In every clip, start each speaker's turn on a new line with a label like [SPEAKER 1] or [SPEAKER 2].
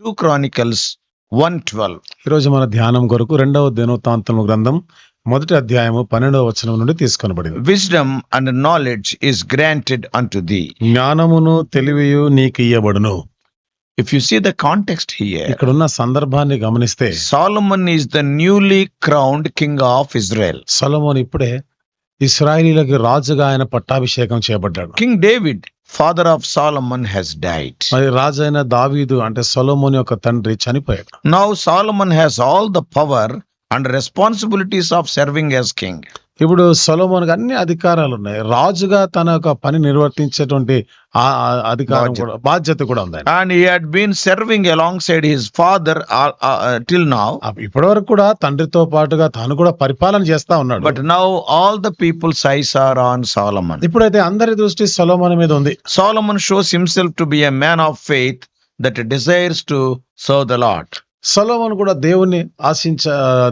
[SPEAKER 1] 2 Chronicles 112.
[SPEAKER 2] ఈరోజు మన ధ్యానం కొరకు రెండవ దినవృత్తాంతము గ్రంథం మొదటి అధ్యాయము పన్నెండవ వచనం నుండి తీసుకొనబడింది
[SPEAKER 1] Wisdom and knowledge is granted unto thee.
[SPEAKER 2] జ్ఞానమును తెలివియు నీకు ఇయ్యబడును
[SPEAKER 1] If you see the context here,
[SPEAKER 2] ఇక్కడున్న సందర్భాన్ని గమనిస్తే
[SPEAKER 1] Solomon is the newly crowned king of Israel.
[SPEAKER 2] సొలొమోను ఇప్పుడే ఇస్రాయిలీలకు రాజుగా ఆయన పట్టాభిషేకం చేయబడ్డాడు
[SPEAKER 1] King David, father of Solomon, has died.
[SPEAKER 2] మరి రాజైన దావీదు అంటే సొలొమోని యొక్క తండ్రి చనిపోయాడు
[SPEAKER 1] Now Solomon has all the power and responsibilities of serving as king.
[SPEAKER 2] ఇప్పుడు సొలోమోన్ అన్ని అధికారాలు ఉన్నాయి రాజుగా తన యొక్క పని నిర్వర్తించేటువంటి అధికారం బాధ్యత. కూడా ఉంది
[SPEAKER 1] and he had been serving alongside his father till now
[SPEAKER 2] ఇప్పటి వరకు కూడా తండ్రితో పాటుగా తను కూడా పరిపాలన చేస్తా ఉన్నాడు. But
[SPEAKER 1] now all the people eyes are on Solomon
[SPEAKER 2] ఇప్పుడైతే అందరి దృష్టి సొలోమోన్ మీద ఉంది.
[SPEAKER 1] Solomon shows himself to be a man of faith that desires to so the Lord
[SPEAKER 2] Solomon కూడా దేవుణ్ణి ఆశించ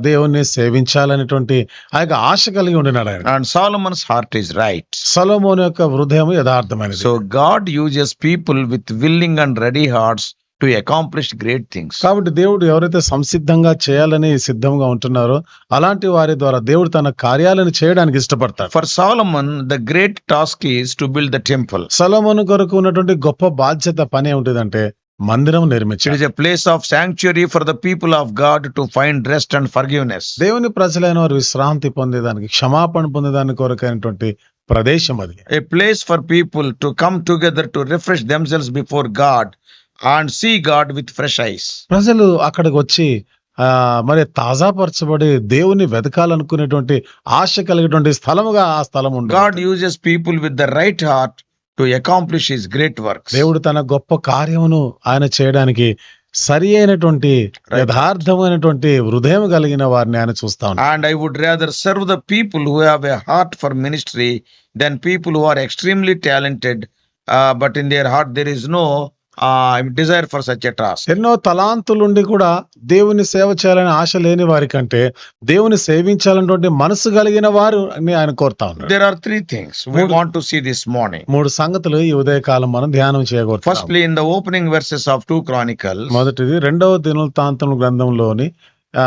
[SPEAKER 2] దేవుణ్ణి సేవించాలనేటువంటి ఆ యొక్క ఆశ కలిగి ఉండినాడు ఆయన
[SPEAKER 1] And Solomon's heart is right.
[SPEAKER 2] సొలొమోను యొక్క హృదయం యథార్థమైనది So
[SPEAKER 1] God uses people with willing and ready hearts to accomplish great things.
[SPEAKER 2] కాబట్టి దేవుడు ఎవరైతే సంసిద్ధంగా చేయాలని సిద్ధంగా ఉంటున్నారో అలాంటి వారి ద్వారా దేవుడు తన కార్యాలను చేయడానికి ఇష్టపడతాడు
[SPEAKER 1] For Solomon, the great task is to build the temple.
[SPEAKER 2] సొలొమోను కొరకు ఉన్నటువంటి గొప్ప బాధ్యత పని ఏమిటిదంటే మందిరం నిర్మించాడు it
[SPEAKER 1] is a place of sanctuary for the people of God to find rest and forgiveness
[SPEAKER 2] దేవుని ప్రజలైన వారు విశ్రాంతి పొందేదానికి క్షమాపణ పొందేదానికి కొరకైనటువంటి ప్రదేశం అది.
[SPEAKER 1] A place for people to come together to refresh themselves before God and see God with fresh eyes
[SPEAKER 2] ప్రజలు అక్కడికి వచ్చి మరి తాజా పరచబడి దేవుని వెతకాలనుకునేటువంటి ఆశ కలిగేటువంటి స్థలముగా ఆ స్థలం ఉంది God
[SPEAKER 1] uses people with the right heart to accomplish his great work దేవుడు
[SPEAKER 2] తన గొప్ప కార్యమును ఆయన చేయడానికి సరి అయినటువంటి యథార్థమైనటువంటి హృదయం కలిగిన వారిని ఆయన చూస్తాం
[SPEAKER 1] and I would rather serve the people who have a heart for ministry than people who are extremely talented but in their heart there is no desire for సచెట్రా
[SPEAKER 2] ఎన్నో తలాంతులుండి కూడా దేవుని సేవ చేయాలని ఆశ లేని వారి కంటే దేవుని సేవించాలన్నటువంటి మనసు కలిగిన వారు అని ఆయన కోరుతా ఉన్నారు
[SPEAKER 1] there are three things we want to see this morning
[SPEAKER 2] మూడు సంగతులు ఈ ఉదయ కాలం మనం ధ్యానం చేయకూడదు first
[SPEAKER 1] play in the opening verses of two Chronicle
[SPEAKER 2] మొదటిది రెండవ దినవృత్తాంతం గ్రంథంలోని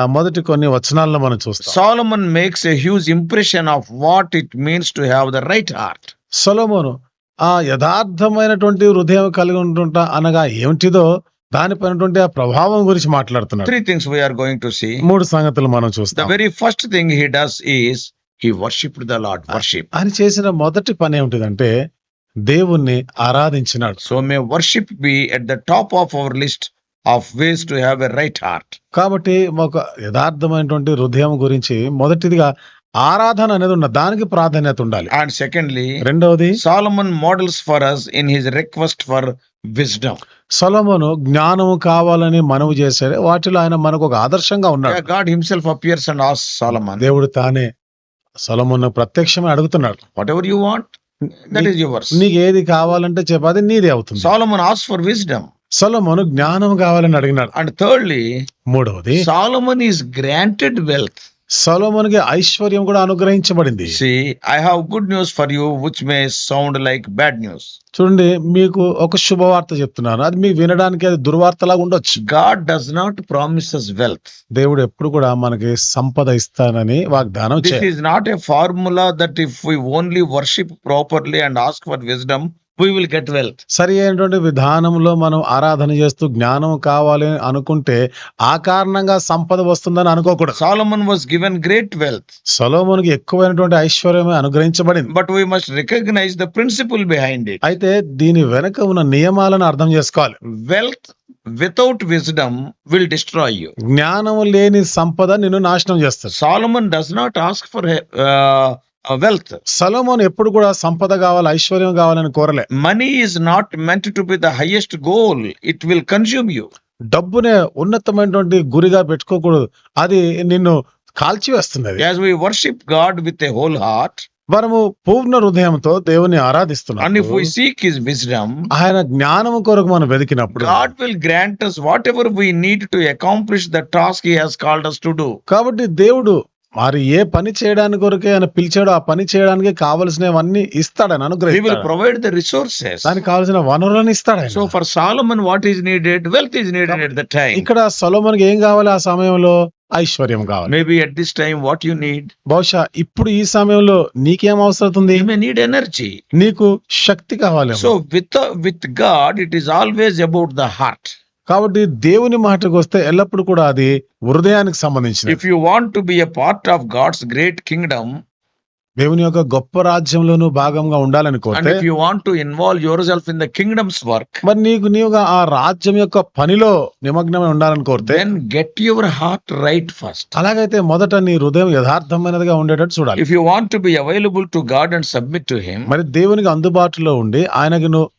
[SPEAKER 2] మొదటి కొన్ని వచనాలను మనం చూస్తాం.
[SPEAKER 1] Solomon makes a huge impression of what it means to have the right heart
[SPEAKER 2] Solomon ఆ యథార్థమైనటువంటి హృదయం కలిగి ఉంటుంట అనగా ఏమిటిదో దానిపైనటువంటి ఆ ప్రభావం గురించి మాట్లాడుతున్నాడు.
[SPEAKER 1] Three things we are going to see
[SPEAKER 2] మూడు సంగతులు మనం చూస్తాం.
[SPEAKER 1] Very first thing he does is he worship the Lord worship
[SPEAKER 2] అని చేసిన మొదటి పని ఏమిటిదంటే దేవుణ్ణి ఆరాధించినాడు.
[SPEAKER 1] So may worship be at the top of our list of ways to have a right heart
[SPEAKER 2] కాబట్టి ఒక యథార్థమైనటువంటి హృదయం గురించి మొదటిదిగా ఆరాధన అనేది ఉన్న దానికి ప్రాధాన్యత ఉండాలి.
[SPEAKER 1] అండ్ సెకండ్లీ
[SPEAKER 2] రెండవది
[SPEAKER 1] Solomon models for us in his request for wisdom
[SPEAKER 2] Solomon జ్ఞానము కావాలని మనవు చేశారే వాటిలో ఆయన మనకు ఒక ఆదర్శంగా ఉన్నాడు.
[SPEAKER 1] గాడ్ హిమ్సెల్ఫ్ అపియర్స్ అండ్ ఆస్ సొలమన్
[SPEAKER 2] దేవుడు తానే సొలమున్ ప్రత్యక్షమే అడుగుతున్నాడు.
[SPEAKER 1] Whatever you want that is yours
[SPEAKER 2] నీకు ఏది కావాలంటే చెప్పాది నీదే అవుతుంది.
[SPEAKER 1] సాలోమన్ ఆస్ ఫర్ విజ్డమ్
[SPEAKER 2] సొలమును జ్ఞానం కావాలని అడిగినాడు.
[SPEAKER 1] అండ్ థర్డ్లీ
[SPEAKER 2] మూడవది
[SPEAKER 1] సాలోమన్ ఈస్ గ్రాంటెడ్ వెల్త్
[SPEAKER 2] సలోమోన్కి ఐశ్వర్యం కూడా అనుగ్రహించబడింది.
[SPEAKER 1] I have good news for you which may sound like bad news
[SPEAKER 2] చూడండి మీకు ఒక శుభవార్త చెప్తున్నాను. అది మీకు వినడానికి అది దుర్వార్త లాగా ఉండొచ్చు
[SPEAKER 1] God does not promise wealth
[SPEAKER 2] దేవుడు ఎప్పుడు కూడా మనకి సంపద ఇస్తానని వాగ్దానం this
[SPEAKER 1] is not a formula that if we only worship properly and ask for wisdom we will get wealth
[SPEAKER 2] సరి అయినటువంటి విధానంలో మనం ఆరాధన చేస్తూ జ్ఞానం కావాలి అనుకుంటే ఆ కారణంగా సంపద వస్తుందని అనుకోకూడదు.
[SPEAKER 1] Solomon was given great wealth
[SPEAKER 2] సోలోమన్కి ఎక్కువైనటువంటి ఐశ్వర్యం అనుగ్రహించబడింది.
[SPEAKER 1] But we must recognise the principle behind it
[SPEAKER 2] అయితే దీని వెనక ఉన్న నియమాలను అర్థం చేసుకోవాలి.
[SPEAKER 1] Wealth without wisdom will destroy you
[SPEAKER 2] జ్ఞానం లేని సంపద నిన్ను నాశనం చేస్తారు
[SPEAKER 1] Solomon does not ask for wealth
[SPEAKER 2] Solomon ఎప్పుడు కూడా సంపద కావాలి ఐశ్వర్యం కావాలని కోరలే.
[SPEAKER 1] Money is not meant to be the highest goal it will consume you
[SPEAKER 2] డబ్బునే ఉన్నతమైనటువంటి గురిగా పెట్టుకోకూడదు. అది నిన్ను కాల్చివేస్తున్నది.
[SPEAKER 1] As worship God with a whole heart
[SPEAKER 2] మనము పూర్ణ హృదయంతో దేవుని ఆరాధిస్తున్నాం. అండ్ ఇఫ్ వి
[SPEAKER 1] సీక్
[SPEAKER 2] ఆయన జ్ఞానం కొరకు మనం వెతికినప్పుడు God
[SPEAKER 1] will grant us whatever we need to accomplish the task he has to do
[SPEAKER 2] కాబట్టి దేవుడు మరి ఏ పని చేయడానికి కొరకే ఆయన పిలిచాడు ఆ పని చేయడానికి కావలసినవన్నీ ఇస్తాడని అనుగ్రహం
[SPEAKER 1] ప్రొవైడ్ ద రిసోర్సెస్
[SPEAKER 2] దానికి కావాల్సిన వనరులను ఇస్తాడు so
[SPEAKER 1] for Solomon what is needed wealth is needed at the time
[SPEAKER 2] ఇక్కడ సొలోమన్కి ఏం కావాలి? ఆ సమయంలో ఐశ్వర్యం కావాలి.
[SPEAKER 1] Maybe at this time what you need
[SPEAKER 2] బహుశా ఇప్పుడు ఈ సమయంలో నీకేం అవసరం ఉంది?
[SPEAKER 1] మే నీడ్ ఎనర్జీ
[SPEAKER 2] నీకు శక్తి కావాలి. So
[SPEAKER 1] with with God it is always about the heart
[SPEAKER 2] కాబట్టి దేవుని మాటకు వస్తే ఎల్లప్పుడు కూడా అది హృదయానికి సంబంధించింది
[SPEAKER 1] if you want to be a part of God's great kingdom
[SPEAKER 2] దేవుని యొక్క గొప్ప రాజ్యంలోనూ భాగంగా ఉండాలని if
[SPEAKER 1] you want to involve yourself in the kingdom's work
[SPEAKER 2] మరి నీకు నీవుగా ఆ రాజ్యం యొక్క పనిలో నిమగ్నమై ఉండాలని కోరితే
[SPEAKER 1] then get your heart right first
[SPEAKER 2] అలాగైతే మొదట నీ హృదయం యథార్థమైనదిగా ఉండేటట్టు చూడాలి.
[SPEAKER 1] If you want to be available to God and submit to him
[SPEAKER 2] మరి దేవునికి అందుబాటులో ఉండి ఆయనకు నువ్వు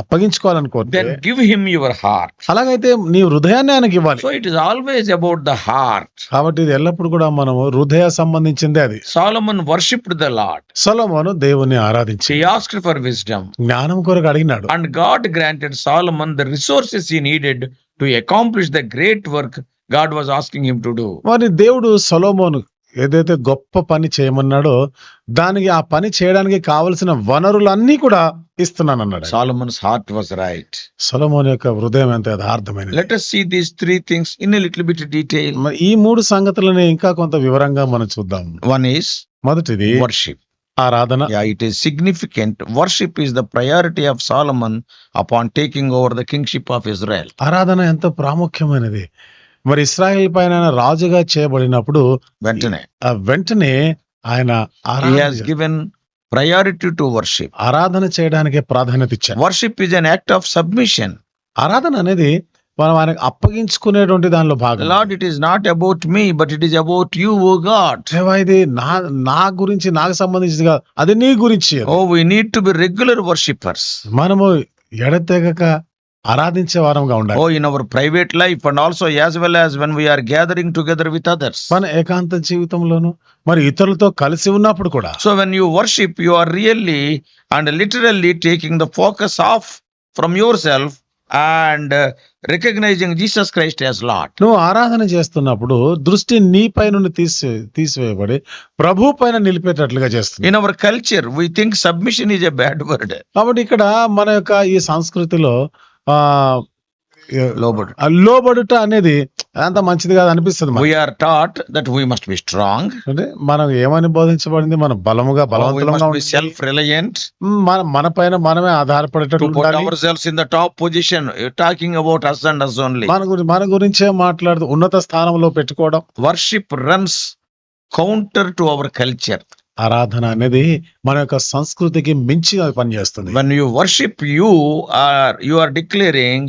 [SPEAKER 2] అప్పగించుకోవాలనుకోండి
[SPEAKER 1] గివ్ హిమ్ యువర్ హార్ట్
[SPEAKER 2] అలాగైతే నీ హృదయాన్ని ఆయనకి ఇవ్వాలి.
[SPEAKER 1] So it is always about the heart
[SPEAKER 2] కాబట్టి ఇది ఎల్లప్పుడు కూడా మనం హృదయ సంబంధించింది అది.
[SPEAKER 1] Solomon worship the Lord
[SPEAKER 2] Solomon దేవుని ఆరాధించి
[SPEAKER 1] ఆస్క్ ఫర్ విజ్డమ్
[SPEAKER 2] జ్ఞానం కొరకు అడిగినాడు.
[SPEAKER 1] And God granted Solomon the resources he needed to accomplish the great work God was asking him to do
[SPEAKER 2] మరి దేవుడు సొలోమోన్ ఏదైతే గొప్ప పని చేయమన్నాడో దానికి ఆ పని చేయడానికి కావలసిన వనరులన్నీ కూడా ఇస్తున్నాను అన్నాడు
[SPEAKER 1] Solomon's heart was right
[SPEAKER 2] Solomon యొక్క హృదయం ఎంత యథార్థమైన
[SPEAKER 1] let us see these three things in a little bit detail
[SPEAKER 2] ఈ మూడు సంగతులని ఇంకా కొంత వివరంగా మనం చూద్దాం.
[SPEAKER 1] వన్ ఈస్
[SPEAKER 2] మొదటిది
[SPEAKER 1] వర్షిప్
[SPEAKER 2] ఆరాధన.
[SPEAKER 1] It is significant worship is the priority of Solomon upon taking over the kingship of Israel
[SPEAKER 2] ఆరాధన ఎంత ప్రాముఖ్యమైనది. మరి ఇస్రాయల్ పైన రాజుగా చేయబడినప్పుడు
[SPEAKER 1] వెంటనే.
[SPEAKER 2] వెంటనే ఆయన
[SPEAKER 1] గివెన్ ప్రయారిటీ టు వర్షిప్
[SPEAKER 2] ఆరాధన చేయడానికి ప్రాధాన్యత ఇచ్చారు
[SPEAKER 1] worship is an act of submission
[SPEAKER 2] ఆరాధన అనేది మనం ఆయనకు అప్పగించుకునేటువంటి దానిలో భాగం. Lord
[SPEAKER 1] it is not about me but it is about you O God
[SPEAKER 2] ఇది? నా గురించి నాకు సంబంధించింది కాదు అది నీ గురించి. ఓ
[SPEAKER 1] we need to be regular worshippers
[SPEAKER 2] మనము ఎడతెగక ఆరాధించే వారంగా ఉండాలి.
[SPEAKER 1] ఓ in our private life and also as well as when we are gathering together with others
[SPEAKER 2] మన ఏకాంత జీవితంలోనూ మరి ఇతరులతో కలిసి ఉన్నప్పుడు కూడా.
[SPEAKER 1] So when you worship you are really and literally taking the focus off from yourself and recognising Jesus Christ as Lord
[SPEAKER 2] నువ్వు ఆరాధన చేస్తున్నప్పుడు దృష్టి నీ పైన తీసి తీసివేయబడి ప్రభు పైన నిలిపేటట్లుగా చేస్తుంది.
[SPEAKER 1] In our culture we think submission is a bad word
[SPEAKER 2] కాబట్టి ఇక్కడ మన యొక్క ఈ సంస్కృతిలో
[SPEAKER 1] లోబడు
[SPEAKER 2] లోబడుట. అనేది అంత మంచిది కాదు అనిపిస్తుంది
[SPEAKER 1] we are taught that we must be strong
[SPEAKER 2] అంటే మనం ఏమని బోధించబడింది? మనం బలముగా బలవంతంగా సెల్ఫ్
[SPEAKER 1] రిలయెంట్
[SPEAKER 2] మన పైన మనమే ఆధారపడేటట్టు
[SPEAKER 1] self in the top position talking about us and us only
[SPEAKER 2] మన గురించి మన గురించే మాట్లాడుతూ ఉన్నత స్థానంలో పెట్టుకోవడం.
[SPEAKER 1] Worship runs counter to our culture
[SPEAKER 2] ఆరాధన అనేది మన యొక్క సంస్కృతికి మించి పనిచేస్తుంది.
[SPEAKER 1] When you worship you are you are declaring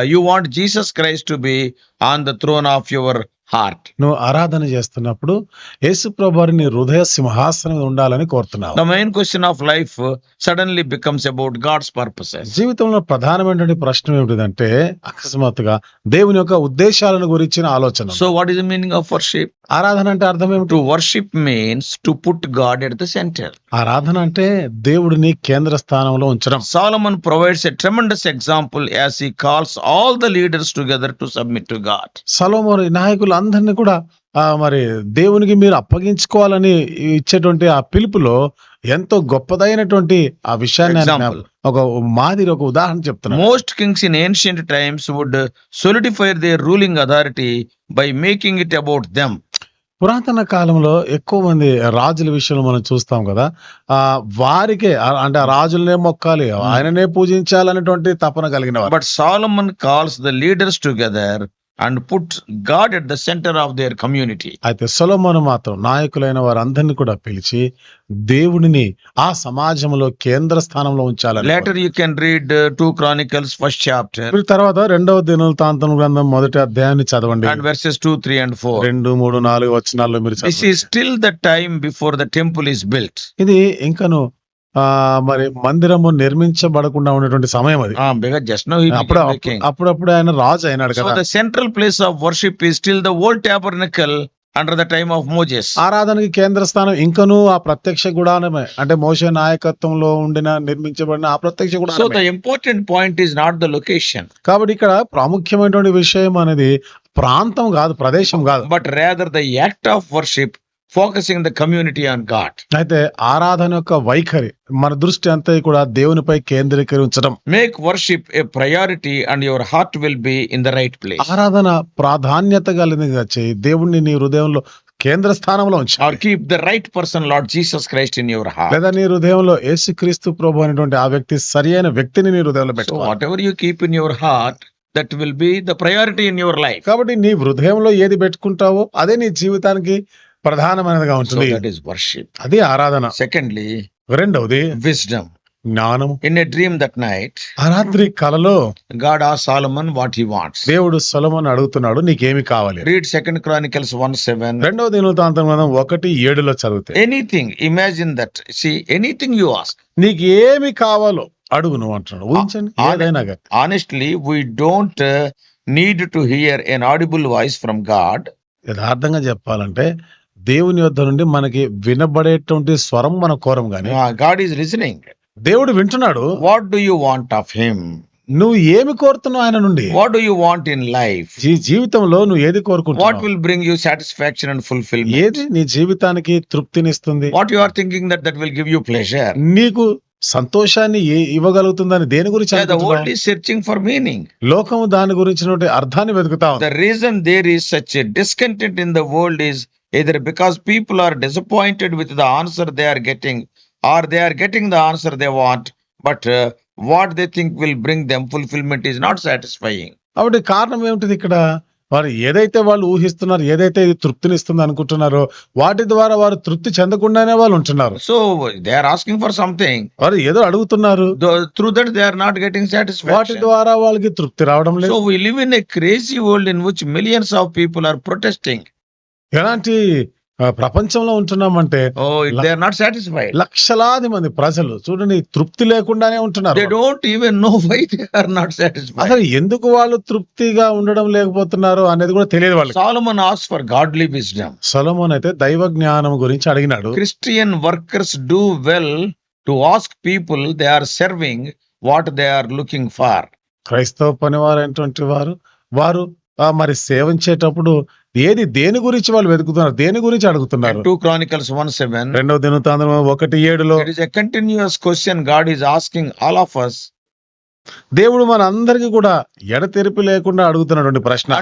[SPEAKER 1] you want Jesus Christ to be on the throne of your heart.
[SPEAKER 2] నువ్వు ఆరాధన చేస్తున్నప్పుడు యేసు ప్రభువారి హృదయ సింహాసనం ఉండాలని కోరుతున్నావు.
[SPEAKER 1] Main question of life suddenly becomes about God's purpose
[SPEAKER 2] జీవితంలో ప్రధానమైనటువంటి ప్రశ్న ఏమిటిదంటే అకస్మాత్తుగా దేవుని యొక్క ఉద్దేశాలను గురించిన ఆలోచన. So
[SPEAKER 1] what is meaning of worship
[SPEAKER 2] ఆరాధన అంటే అర్థం ఏమిటి?
[SPEAKER 1] Worship means to put God at the centre
[SPEAKER 2] ఆరాధన అంటే దేవుడిని కేంద్ర స్థానంలో ఉంచడం.
[SPEAKER 1] Solomon provides a tremendous example as he calls all the leaders together to submit to God
[SPEAKER 2] Solomon నాయకులు అందరినీ కూడా ఆ మరి దేవునికి మీరు అప్పగించుకోవాలని ఇచ్చేటువంటి ఆ పిలుపులో ఎంతో గొప్పదైనటువంటి ఆ విషయాన్ని. ఒక మాదిరి ఒక ఉదాహరణ
[SPEAKER 1] Most kings in ancient times would uh, solidify their ruling authority by making it about them.
[SPEAKER 2] పురాతన కాలంలో ఎక్కువ మంది రాజుల విషయంలో మనం చూస్తాం కదా ఆ వారికే అంటే ఆ రాజులనే మొక్కాలి ఆయననే పూజించాలనేటువంటి తపన కలిగిన వారు
[SPEAKER 1] But Solomon calls the leaders and put God at the centre of their community
[SPEAKER 2] అయితే సొలమోను మాత్రం నాయకులైన వారందరినీ కూడా పిలిచి దేవుడిని ఆ సమాజంలో కేంద్ర స్థానంలో ఉంచాలి later
[SPEAKER 1] you can read two Chronicles first chapter
[SPEAKER 2] తర్వాత రెండవ దినుల తాంతం గ్రంథం మొదటి అధ్యాయాన్ని చదవండి. And
[SPEAKER 1] verses two three and four
[SPEAKER 2] రెండు మూడు నాలుగు వచ్చినాల్లో మీరు
[SPEAKER 1] still the time before the temple is built
[SPEAKER 2] ఇది ఇంకను మరి మందిరము నిర్మించబడకుండా ఉన్నటువంటి సమయం అది. అప్పుడప్పుడు ఆయన రాజు అయినాడు కదా.
[SPEAKER 1] Central place of worship still the old topper under the time of Moses
[SPEAKER 2] ఆరాధనకి కేంద్ర స్థానం ఇంకనూ ఆ ప్రత్యక్ష గుడానమే అంటే మోస నాయకత్వంలో ఉండిన నిర్మించబడిన ఆ ప్రత్యక్ష the
[SPEAKER 1] important point is not the location
[SPEAKER 2] కాబట్టి ఇక్కడ ప్రాముఖ్యమైనటువంటి విషయం అనేది ప్రాంతం కాదు ప్రదేశం కాదు.
[SPEAKER 1] But rather the act of worship focusing the community on God
[SPEAKER 2] అయితే ఆరాధన యొక్క వైఖరి మన దృష్టి అంతా కూడా దేవునిపై కేంద్రీకరించడం.
[SPEAKER 1] Make worship a priority and your heart will be in the right place
[SPEAKER 2] ఆరాధన ప్రాధాన్యత కలిగినగా చేయి. దేవుణ్ణి నీ హృదయంలో కేంద్ర స్థానంలో ఉంచి. Or
[SPEAKER 1] keep the right person lord Jesus Christ in your heart
[SPEAKER 2] లేదా నీ హృదయంలో ఏసు క్రీస్తు ప్రభు అనేటువంటి ఆ వ్యక్తి సరి అయిన వ్యక్తిని నీ హృదయంలో పెట్టు
[SPEAKER 1] whatever you keep in your heart that will be the priority in your life
[SPEAKER 2] కాబట్టి నీ హృదయంలో ఏది పెట్టుకుంటావో అదే నీ జీవితానికి ప్రధానమైనదిగా ఉంటుంది. అది ఆరాధన.
[SPEAKER 1] సెకండ్లీ
[SPEAKER 2] రెండవది
[SPEAKER 1] wisdom in dream that night
[SPEAKER 2] రాత్రి కలలో
[SPEAKER 1] గాడ్ ఆ సాలమన్ వాట్ హీ వాంట్స్
[SPEAKER 2] దేవుడు సొలమన్ అడుగుతున్నాడు నీకేమి కావాలి?
[SPEAKER 1] Read second Chronicles one seven
[SPEAKER 2] రెండవ దినవృతాంతం మనం ఒకటి ఏడులో చదివితే
[SPEAKER 1] anything imagine that see anything you ask
[SPEAKER 2] నీకు ఏమి కావాలో అడుగు నువ్వు అంటున్నాడు ఊహించండి ఏదైనా
[SPEAKER 1] honestly we don't need to hear an audible voice from God
[SPEAKER 2] యథార్థంగా చెప్పాలంటే దేవుని యొద్ నుండి మనకి వినబడేటువంటి స్వరం మన కోరం కానీ
[SPEAKER 1] గాడ్ ఈస్ లిసనింగ్
[SPEAKER 2] దేవుడు వింటున్నాడు.
[SPEAKER 1] What do you want of him
[SPEAKER 2] నువ్వు ఏమి కోరుతున్నావు ఆయన నుండి?
[SPEAKER 1] What do you want in life
[SPEAKER 2] ఈ జీవితంలో నువ్వు ఏది కోరుకుంటున్నావు? What
[SPEAKER 1] will bring you satisfaction and fulfil ఏది
[SPEAKER 2] నీ జీవితానికి తృప్తినిస్తుంది?
[SPEAKER 1] What you're thinking that that will give you pleasure
[SPEAKER 2] నీకు సంతోషాన్ని ఇవ్వగలుగుతుందని దేని గురించి
[SPEAKER 1] సెర్చింగ్ ఫర్ మీనింగ్
[SPEAKER 2] లోకం దాని గురించి అర్థాన్ని వెతుకుతాం
[SPEAKER 1] the reason there is such discontent in the world is either because people are disappointed with the answer they are getting or they are getting the answer they want but what they think will bring them fulfilment is not satisfying
[SPEAKER 2] కాబట్టి కారణం ఏమిటిది ఇక్కడ? వారు ఏదైతే వాళ్ళు ఊహిస్తున్నారు ఏదైతే ఇది తృప్తినిస్తుంది అనుకుంటున్నారో వాటి ద్వారా వారు తృప్తి చెందకుండానే వాళ్ళు ఉంటున్నారు.
[SPEAKER 1] So they are asking for something
[SPEAKER 2] వారు ఏదో అడుగుతున్నారు.
[SPEAKER 1] Through that they are not getting satisfy వాటి
[SPEAKER 2] ద్వారా వాళ్ళకి తృప్తి రావడం లేదు.
[SPEAKER 1] So we live in a crazy world in which millions of people are protesting
[SPEAKER 2] ఎలాంటి ప్రపంచంలో ఉంటున్నామంటే
[SPEAKER 1] నాట్ సాటిస్ఫై
[SPEAKER 2] లక్షలాది మంది ప్రజలు చూడండి తృప్తి లేకుండానే ఉంటున్నారు.
[SPEAKER 1] Don't even know not satisfy అసలు
[SPEAKER 2] ఎందుకు వాళ్ళు తృప్తిగా ఉండడం లేకపోతున్నారు అనేది కూడా తెలియదు వాళ్ళు
[SPEAKER 1] Solomon ask for godly wisdom
[SPEAKER 2] Solomon అయితే దైవ జ్ఞానం గురించి అడిగినాడు.
[SPEAKER 1] Christian workers do well to ask people they are serving what they are looking for
[SPEAKER 2] క్రైస్తవ పని వారు వారు మరి సేవించేటప్పుడు ఏది దేని గురించి వాళ్ళు వెతుకుతున్నారు? దేని గురించి అడుగుతున్నారు?
[SPEAKER 1] టూ క్రానికల్స్ వన్ సెవెన్
[SPEAKER 2] రెండో దినం ఒకటి ఏడులో it
[SPEAKER 1] is continues question God is asking all of us
[SPEAKER 2] దేవుడు మన అందరికి కూడా ఎడతెరిపి లేకుండా అడుగుతున్నటువంటి ప్రశ్న.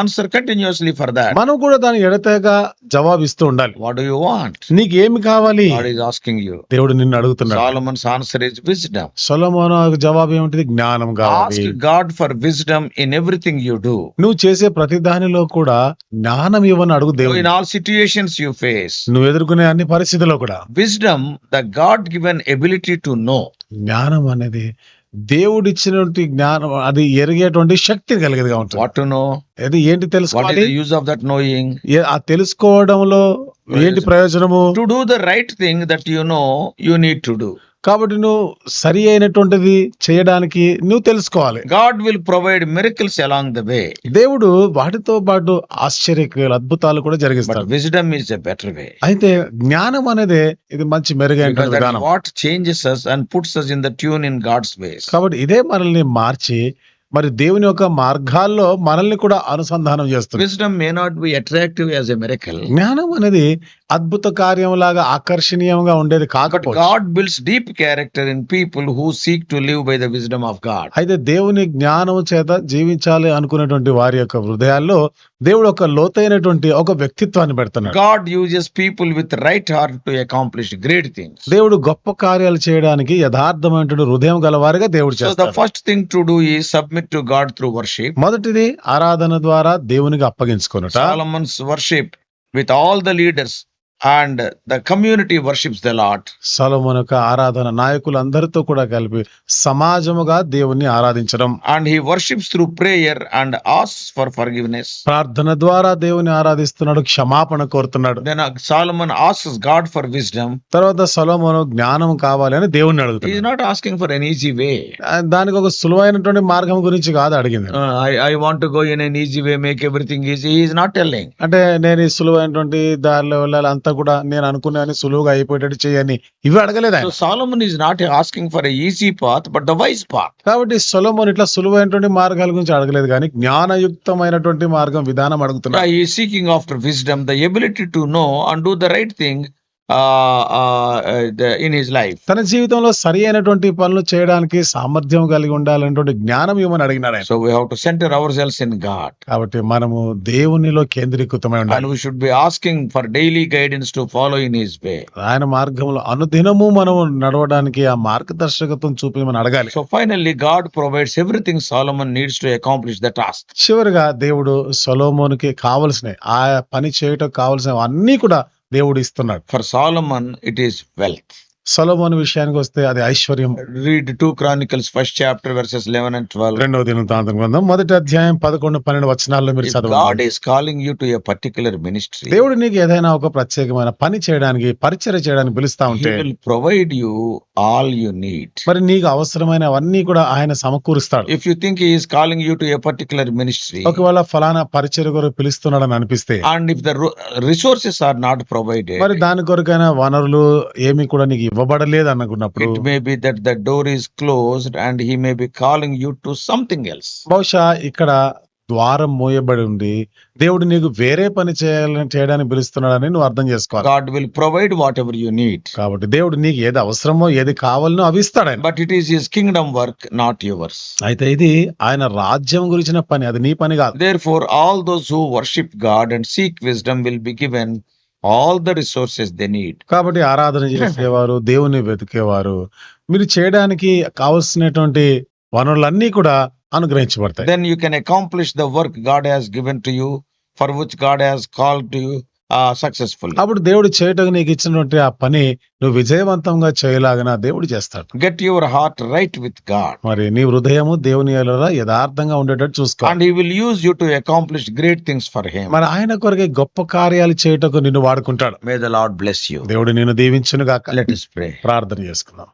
[SPEAKER 1] ఆన్సర్ కంటిన్యూస్లీ ఫర్ దాట్
[SPEAKER 2] మనం కూడా దాన్ని ఎడతేగ జవాబిస్తూ ఉండాలి.
[SPEAKER 1] వాట్ యు వాంట్
[SPEAKER 2] నీకు ఏమి కావాలి?
[SPEAKER 1] ఆస్కింగ్ యూ
[SPEAKER 2] దేవుడు నిన్ను అడుగుతున్నాడు.
[SPEAKER 1] సోలమన్ ఆన్సర్ ఇస్
[SPEAKER 2] జవాబు ఏమంటది? జ్ఞానం
[SPEAKER 1] God for wisdom in everything you do
[SPEAKER 2] నువ్వు చేసే ప్రతి దానిలో కూడా జ్ఞానం ఇవ్వని అడుగు దేవుడు. In
[SPEAKER 1] all situations you face
[SPEAKER 2] నువ్వు ఎదుర్కొనే అన్ని పరిస్థితుల్లో కూడా
[SPEAKER 1] wisdom the God given ability to know
[SPEAKER 2] జ్ఞానం అనేది దేవుడు ఇచ్చిన జ్ఞానం అది ఎరిగేటువంటి శక్తి కలిగేదిగా ఉంటుంది ఏంటి తెలుసుకోవాలి? ఆ తెలుసుకోవడంలో ఏంటి ప్రయోజనము?
[SPEAKER 1] To do the right thing that you know you need to do
[SPEAKER 2] కాబట్టి నువ్వు సరి అయినటువంటిది చేయడానికి నువ్వు తెలుసుకోవాలి.
[SPEAKER 1] God will provide miracles along the way
[SPEAKER 2] దేవుడు వాటితో పాటు ఆశ్చర్య అద్భుతాలు కూడా జరిగిస్తాడు.
[SPEAKER 1] Wisdom is a better way
[SPEAKER 2] అయితే జ్ఞానం అనేది ఇది మంచి మెరుగైన విధానం.
[SPEAKER 1] Changes and puts in tune in God's ways
[SPEAKER 2] కాబట్టి ఇదే మనల్ని మార్చి మరి దేవుని యొక్క మార్గాల్లో మనల్ని కూడా అనుసంధానం చేస్తుంది. జ్ఞానం అనేది అద్భుత కార్యం లాగా ఆకర్షణీయంగా ఉండేది
[SPEAKER 1] builds deep character in people who seek to live by the wisdom of God
[SPEAKER 2] అయితే దేవుని జ్ఞానం చేత జీవించాలి అనుకునేటువంటి వారి యొక్క హృదయాల్లో దేవుడు ఒక లోతైనటువంటి ఒక వ్యక్తిత్వాన్ని పెడుతున్నాడు.
[SPEAKER 1] God uses people with right heart to accomplish great thing
[SPEAKER 2] దేవుడు గొప్ప కార్యాలు చేయడానికి యథార్థమైన హృదయం గలవారిగా దేవుడు చేస్తాడు.
[SPEAKER 1] First thing to do is submit to God through worship
[SPEAKER 2] మొదటిది ఆరాధన ద్వారా దేవునికి అప్పగించుకున్నట
[SPEAKER 1] Solomon's worship with all the leaders and the community worships the lot
[SPEAKER 2] Solomon యొక్క ఆరాధన నాయకులందరితో కూడా కలిపి సమాజముగా దేవుణ్ణి ఆరాధించడం.
[SPEAKER 1] And he worships through prayer and ask for forgiveness
[SPEAKER 2] ప్రార్థన ద్వారా దేవుని ఆరాధిస్తున్నాడు క్షమాపణ కోరుతున్నాడు.
[SPEAKER 1] Then Solomon asks God for wisdom
[SPEAKER 2] తర్వాత సలోమోన్ జ్ఞానం కావాలి అని దేవుణ్ణి అడుగుతాడు is
[SPEAKER 1] not asking for an easy way
[SPEAKER 2] దానికి ఒక సులువైనటువంటి మార్గం గురించి కాదు అడిగింది.
[SPEAKER 1] I I want go in an easy way make everything easy is not telling
[SPEAKER 2] అంటే నేను ఈ సులువైనటువంటి దారిలో వెళ్ళాలి అంత అంతా కూడా నేను అనుకున్నాను సులువుగా అయిపోయేటట్టు చేయని. ఇవి అడగలేదా
[SPEAKER 1] Solomon is not asking for easy path but the wise path
[SPEAKER 2] కాబట్టి సొలమన్ ఇట్లా సులువైనటువంటి మార్గాల గురించి అడగలేదు కానీ జ్ఞానయుక్తమైనటువంటి మార్గం విధానం అడుగుతున్నా
[SPEAKER 1] ఈ seeking after wisdom the ability to know and do the right thing in his life
[SPEAKER 2] తన జీవితంలో సరి అయినటువంటి పనులు చేయడానికి సామర్థ్యం కలిగి ఉండాలనేటువంటి జ్ఞానం ఇవ్వమని అడిగినారు
[SPEAKER 1] so we how to centre our selves in God
[SPEAKER 2] కాబట్టి మనము దేవునిలో కేంద్రీకృతమై ఉండాలి.
[SPEAKER 1] We should be asking for daily guidance to follow in his way
[SPEAKER 2] ఆయన మార్గంలో అనుదినము మనం నడవడానికి ఆ మార్గదర్శకత్వం చూపి చూపిమని అడగాలి.
[SPEAKER 1] So finally God provides everything Solomon needs to accomplish the task
[SPEAKER 2] చివరిగా దేవుడు సోలోమోన్కి కావలసిన ఆ పని చేయటం కావలసిన అన్ని కూడా దేవుడు ఇస్తున్నాడు
[SPEAKER 1] for Solomon it is wealth
[SPEAKER 2] Solomon విషయానికి వస్తే అది ఐశ్వర్యం
[SPEAKER 1] read two Chronicles first chapter verses eleven and twelve
[SPEAKER 2] రెండవ దిన మొదటి అధ్యాయం పదకొండు పన్నెండు వచనాల్లో మీరు చదవండి.
[SPEAKER 1] God calling you to a particular ministry
[SPEAKER 2] దేవుడు నీకు ఏదైనా ఒక ప్రత్యేకమైన పని చేయడానికి పరిచయం చేయడానికి పిలుస్తా ఉంటే
[SPEAKER 1] provide you all you need
[SPEAKER 2] మరి నీకు అవసరమైనవన్నీ కూడా ఆయన సమకూరుస్తాడు.
[SPEAKER 1] If you think is calling you to a particular ministry
[SPEAKER 2] ఒకవేళ ఫలానా పరిచయ కొరకు పిలుస్తున్నాడు అని అనిపిస్తే
[SPEAKER 1] and if the resources are not provide మరి
[SPEAKER 2] దాని కొరకైనా వనరులు ఏమి కూడా నీకు ఇవ్వబడలేదు అనుకున్నప్పుడు it
[SPEAKER 1] may be that the door is closed and he may be calling you to something else
[SPEAKER 2] బహుశా ఇక్కడ ద్వారం మోయబడి ఉండి దేవుడు నీకు వేరే పని చేయాలని చేయడానికి పిలుస్తున్నాడని నువ్వు అర్థం చేసుకోవాలి
[SPEAKER 1] God will provide whatever you need.
[SPEAKER 2] కాబట్టి దేవుడు నీకు ఏది అవసరమో ఏది కావాలనో అవి ఇస్తాడు
[SPEAKER 1] But it is His kingdom work, not yours.
[SPEAKER 2] అయితే ఇది ఆయన రాజ్యం గురించిన పని అది నీ పని కాదు
[SPEAKER 1] Therefore, all those who worship God and seek wisdom will be given all the resources they need.
[SPEAKER 2] కాబట్టి ఆరాధన చేసేవారు దేవుని వెతికేవారు మీరు చేయడానికి కావలసినటువంటి వనరులన్నీ కూడా అనుగ్రహించబడతాయి.
[SPEAKER 1] Then you can accomplish the work God has given to you for which God has call to you successful
[SPEAKER 2] అప్పుడు దేవుడు చేయటం నీకు ఇచ్చినటువంటి ఆ పని నువ్వు విజయవంతంగా చేయలాగిన దేవుడు చేస్తాడు.
[SPEAKER 1] Get your heart right with God
[SPEAKER 2] మరి నీ హృదయము దేవుని యథార్థంగా ఉండేటట్టు చూసుకోండి
[SPEAKER 1] will use you to accomplish great things for him
[SPEAKER 2] మరి ఆయన కొరకే గొప్ప కార్యాలు చేయటకు నిన్ను వాడుకుంటాడు.
[SPEAKER 1] May the lord bless you
[SPEAKER 2] దేవుడు నిన్ను దీవించును గాక
[SPEAKER 1] లెట్ ఇస్ ప్రే
[SPEAKER 2] ప్రార్థన చేసుకుందాం.